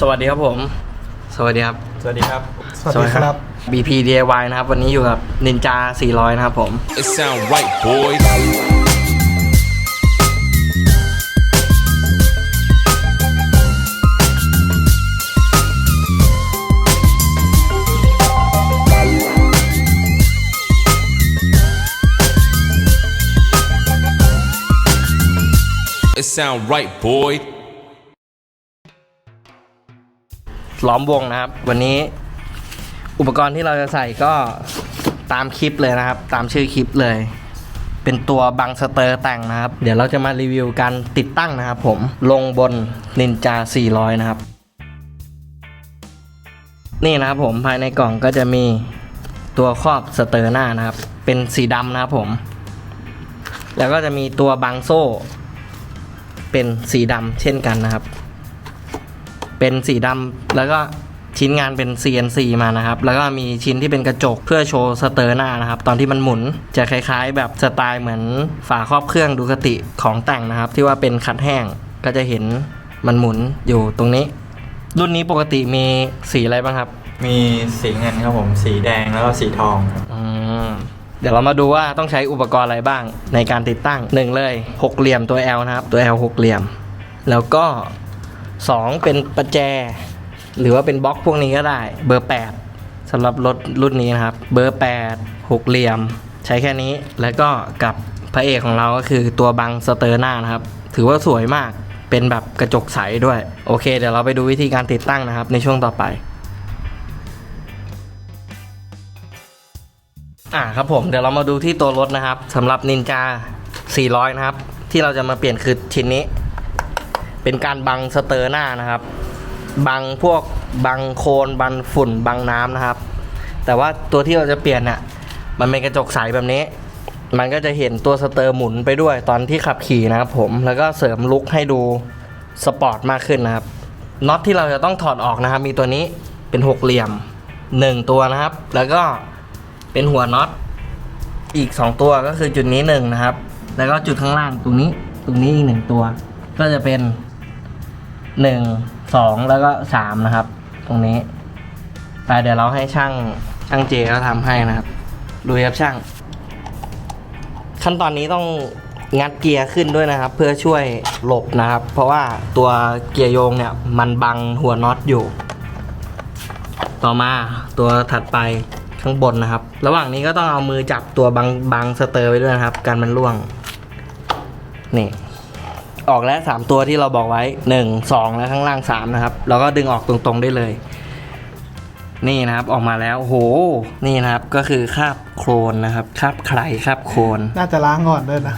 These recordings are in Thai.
สวัสดีครับผมสวัสดีครับสวัสดีครับ สวัสดีครับ BP DIY นะครับ วันนี้อยู่กับ Ninja 400 นะครับผม It sound right, boys. It sound right, boy. ล้อมวงนะครับ วันนี้อุปกรณ์ที่เราจะใส่ก็ตามคลิปเลยนะครับ ตามชื่อคลิปเลย เป็นตัวบังสเตอร์แต่งนะครับ เดี๋ยวเราจะมารีวิวการติดตั้งนะครับผมลงบน Ninja 400 นะครับ นี่นะครับผมภายในกล่องก็จะมีตัวครอบสเตอร์หน้านะครับ เป็นสีดำนะครับผม แล้วก็จะมีตัวบังโซ่ เป็นสีดำเช่นกันนะครับ เป็นสีดำแล้วก็ชิ้นงานเป็น CNC มานะครับ แล้วก็มีชิ้นที่เป็นกระจกเพื่อโชว์สเตอร์หน้านะครับ ตอนที่มันหมุนจะคล้ายๆ แบบสไตล์เหมือนฝาครอบเครื่องดูคติของแต่งนะครับ ที่ว่าเป็นคัดแห้งก็จะเห็นมันหมุนอยู่ตรงนี้ รุ่นนี้ปกติมีสีอะไรบ้างครับ มีสีเงินครับผม สีแดงแล้วก็สีทองครับอืมเดี๋ยวเรามาดูว่าต้องใช้อุปกรณ์อะไรบ้างในการติดตั้งหนึ่งเลยหกเหลี่ยมตัว L นะครับตัว L หกเหลี่ยม แล้วก็ สองเป็นประแจ หรือว่าเป็นบล็อกพวกนี้ก็ได้ เบอร์ 8สำหรับรถรุ่นนี้นะครับ เบอร์8หกเหลี่ยม ใช้แค่นี้แล้วก็กับพระเอกของเราก็คือตัวบังสเตอร์หน้านะครับ ถือว่าสวยมากเป็นแบบกระจกใสด้วย โอเค เดี๋ยวเราไปดูวิธีการติดตั้งนะครับ ในช่วงต่อไปอ่าครับผมเดี๋ยวเรามาดูที่ตัวรถนะครับสำหรับ Ninja 400 นะครับ ที่เราจะมาเปลี่ยนคือชิ้นนี้ เป็นการบังสเตอร์หน้านะครับ บังพวกบังโคลนบังฝุ่นบังน้ำนะครับ แต่ว่าตัวที่เราจะเปลี่ยนน่ะมันเป็นกระจกใสแบบนี้ มันก็จะเห็นตัวสเตอร์หมุนไปด้วยตอนที่ขับขี่นะครับผมแล้วก็เสริมลุคให้ดูสปอร์ตมากขึ้นนะครับน็อตที่เราจะต้องถอดออกนะครับ มีตัวนี้เป็นหกเหลี่ยมหนึ่งตัวนะครับ แล้วก็เป็นหัวน็อตอีกสองตัวก็คือจุดนี้หนึ่งนะครับ แล้วก็จุดข้างล่างตรงนี้ตรงนี้อีกหนึ่งตัว ก็จะเป็น หนึ่งสองแล้วก็สามนะครับ ตรงนี้ไปเดี๋ยวเราให้ช่างช่างเจเขาทำให้นะครับดูครับช่าง ขั้นตอนนี้ต้องงัดเกียร์ขึ้นด้วยนะครับ เพื่อช่วยหลบนะครับ เพราะว่าตัวเกียร์โยงเนี่ยมันบังหัวน็อตอยู่ ต่อมาตัวถัดไปข้างบนนะครับ ระหว่างนี้ก็ต้องเอามือจับตัวบังบังสเตอร์ไว้ด้วยนะครับ การมันล่วงนี่ ออกแล้วสามตัวที่เราบอกไว้หนึ่งสองและข้างล่างสามนะครับ แล้วก็ดึงออกตรงๆได้เลย นี่นะครับออกมาแล้วโอ้โหนี่นะครับก็คือคราบโครนนะครับคราบไครคราบโครนน่าจะล้างก่อนด้วยนะ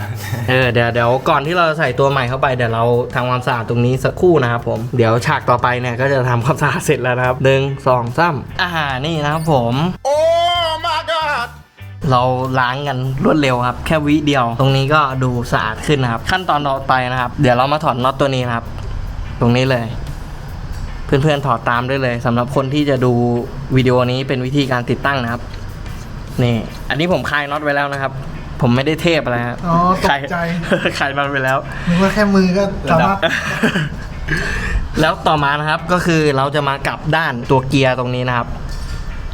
เออเดี๋ยวเดี๋ยวก่อนที่เราจะใส่ตัวใหม่เข้าไปเดี๋ยวเราทำความสะอาดตรงนี้สักครู่นะครับผมเดี๋ยวฉากต่อไปเนี่ยก็จะทำความสะอาดเสร็จแล้วนะครับหนึ่งสองสามอ่านี่นะครับผม เราล้างกันรวดเร็วครับ แค่วิเดียว ตรงนี้ก็ดูสะอาดขึ้นนะครับ ขั้นตอนต่อไปนะครับ เดี๋ยวเรามาถอดน็อตตัวนี้นะครับ ตรงนี้เลย เพื่อนๆถอดตามได้เลยสำหรับคนที่จะดูวิดีโอนี้เป็นวิธีการติดตั้งนะครับ นี่ อันนี้ผมคลายน็อตไว้แล้วนะครับ ผมไม่ได้เทพอะไรครับอ๋อตกใจคลายคลายมันไปแล้วนึกว่าแค่มือก็สามารถแล้วต่อมานะครับก็คือเราจะมากลับด้านตัวเกียร์ตรงนี้นะครับ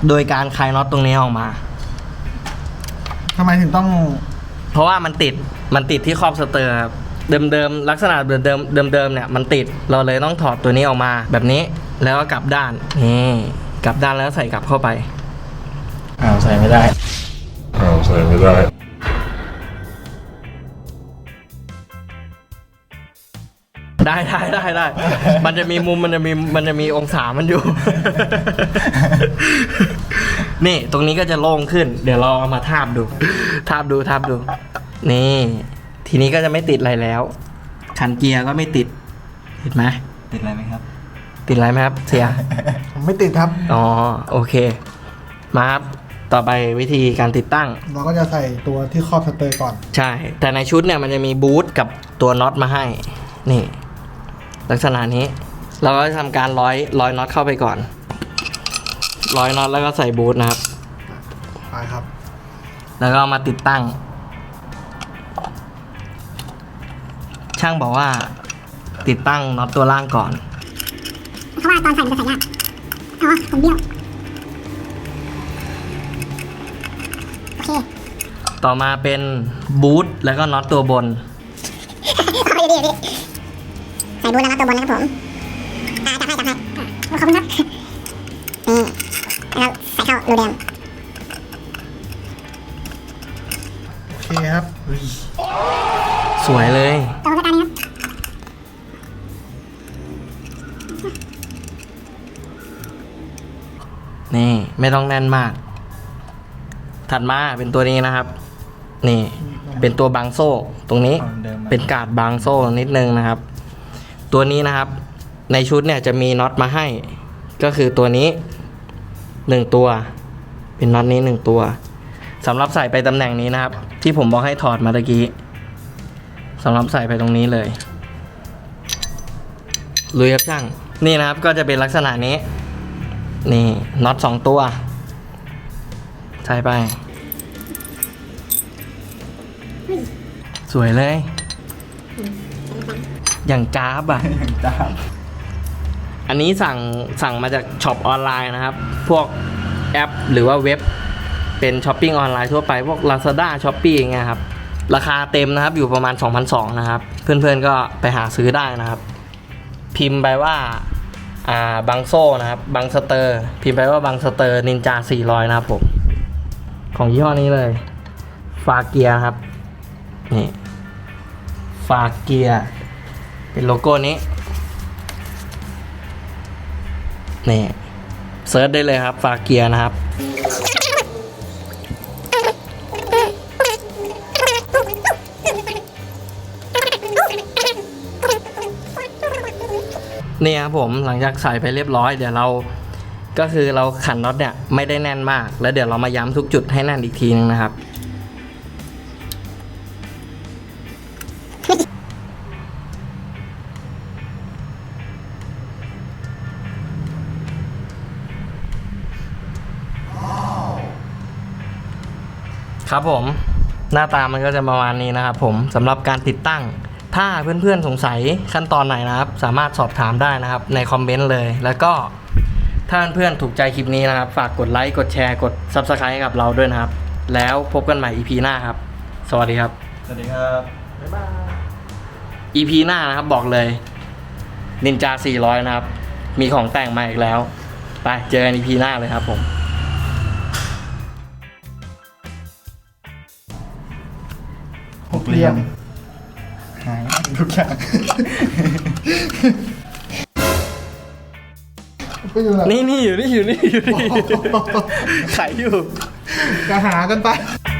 โดยการคลายน็อตตรงนี้ออกมา ทำไมถึงต้องเพราะว่ามันติดมันติดที่ครอบสเตอร์ครับเดิมๆลักษณะเดิมเดิมเดิมเดิมๆเนี่ยมันติดเราเลยต้องถอดตัวนี้ออกมาแบบนี้แล้วก็กลับด้านนี่กลับด้านแล้วใส่กลับเข้าไป อ้าวใส่ไม่ได้ อ้าวใส่ไม่ได้ ได้ได้ได้ได้ มันจะมีมุมมันจะมีมันจะมีองศามันอยู่ นี่ตรงนี้ก็จะโล่งขึ้น เดี๋ยวเราเอามาทาบดู ทาบดูทาบดู นี่ ทีนี้ก็จะไม่ติดอะไรแล้ว คันเกียร์ก็ไม่ติดเห็นไหมติดอะไรไหมครับ ติดอะไรไหมครับเสีย ผมไม่ติดครับ อ๋อโอเค มาครับ ต่อไปวิธีการติดตั้ง เราก็จะใส่ตัวที่ครอบสเตอร์ก่อน ใช่ แต่ในชุดเนี่ยมันจะมีบูทกับตัวน็อตมาให้ นี่ ลักษณะนี้ เราก็จะทำการร้อยร้อยน็อตเข้าไปก่อน ร้อยน็อตแล้วก็ใส่บูทนะครับไปครับ แล้วก็เอามาติดตั้ง ช่างบอกว่า ติดตั้งน็อตตัวล่างก่อนเพราะว่าตอนใส่มันจะใส่ยากอ๋อผมเบี้ยวโอเคต่อมาเป็นบูทแล้วก็น็อตตัวบนขออยู่ดีอยู่ดีใส่บูนแล้วนะตัวบนนะครับผมอ่าจับให้จับให้อะขอบคุณครับนี่แล้วใส่เข้ารูเดิมโอเคครับสวยเลยต่อมาการนี้ครับนี่ไม่ต้องแน่นมาก ถัดมาเป็นตัวนี้นะครับ นี่ เป็นตัวบางโซ่ตรงนี้ เอาเดิมมา เป็นการ์ดบางโซ่นิดนึงนะครับ ตัวนี้นะครับ ในชุดเนี่ยจะมีน็อตมาให้ ก็คือตัวนี้หนึ่งตัว เป็นน็อตนี้หนึ่งตัวสำหรับใส่ไปตำแหน่งนี้นะครับ ที่ผมบอกให้ถอดมาตะกี้สำหรับใส่ไปตรงนี้เลยลุยครับช่าง นี่นะครับก็จะเป็นลักษณะนี้ นี่น็อตสองตัว ใส่ไป สวยเลย อย่างจ้าบอะ จ้าอันนี้สั่งสั่งมาจากช็อปออนไลน์นะครับ พวกแอปหรือว่าเว็บเป็นช้อปปิ้งออนไลน์ทั่วไป พวก Lazada s h o p e e อย่างเงี้ยครับ ราคาเต็มนะครับอยู่ประมาณ 2,200นะครับ เพื่อนๆก็ไปหาซื้อได้นะครับ พิมพ์ไปว่าอ่าบังโซ่นะครับบังสเตอร์ พิมพ์ไปว่าบังสเตอร์นินจา400 นะครับผม ของยี่ห้อนี้เลย ฟาเกียครับ นี่ ฟาเกียเป็นโลโก้นี้นี่เซิร์ชได้เลยครับฟาเกียนะครับ นี่ครับผมหลังจากใส่ไปเรียบร้อยเดี๋ยวเราก็คือเราขันน็อตเนี่ยไม่ได้แน่นมาก แล้วเดี๋ยวเรามาย้ำทุกจุดให้แน่นอีกทีนึงนะครับ ครับผมหน้าตามันก็จะประมาณนี้นะครับผมสำหรับการติดตั้ง ถ้าเพื่อนๆสงสัยขั้นตอนไหนนะครับ สามารถสอบถามได้นะครับในคอมเมนต์เลย แล้วก็ถ้าเพื่อนๆถูกใจคลิปนี้นะครับ ฝากกดไลค์กดแชร์กด Subscribe ให้กับเราด้วยนะครับ แล้วพบกันใหม่ EP หน้าครับ สวัสดีครับ สวัสดีครับ บ๊ายบาย EP หน้านะครับบอกเลยนินจา400 นะครับ มีของแต่งมาอีกแล้ว ไปเจอกัน EP หน้าเลยครับผม ยม หายทุกอย่างไปอยู่ไหนนี่นี่อยู่นี่อยู่นี่อยู่นี่ไขอยู่ ก็หากันไป I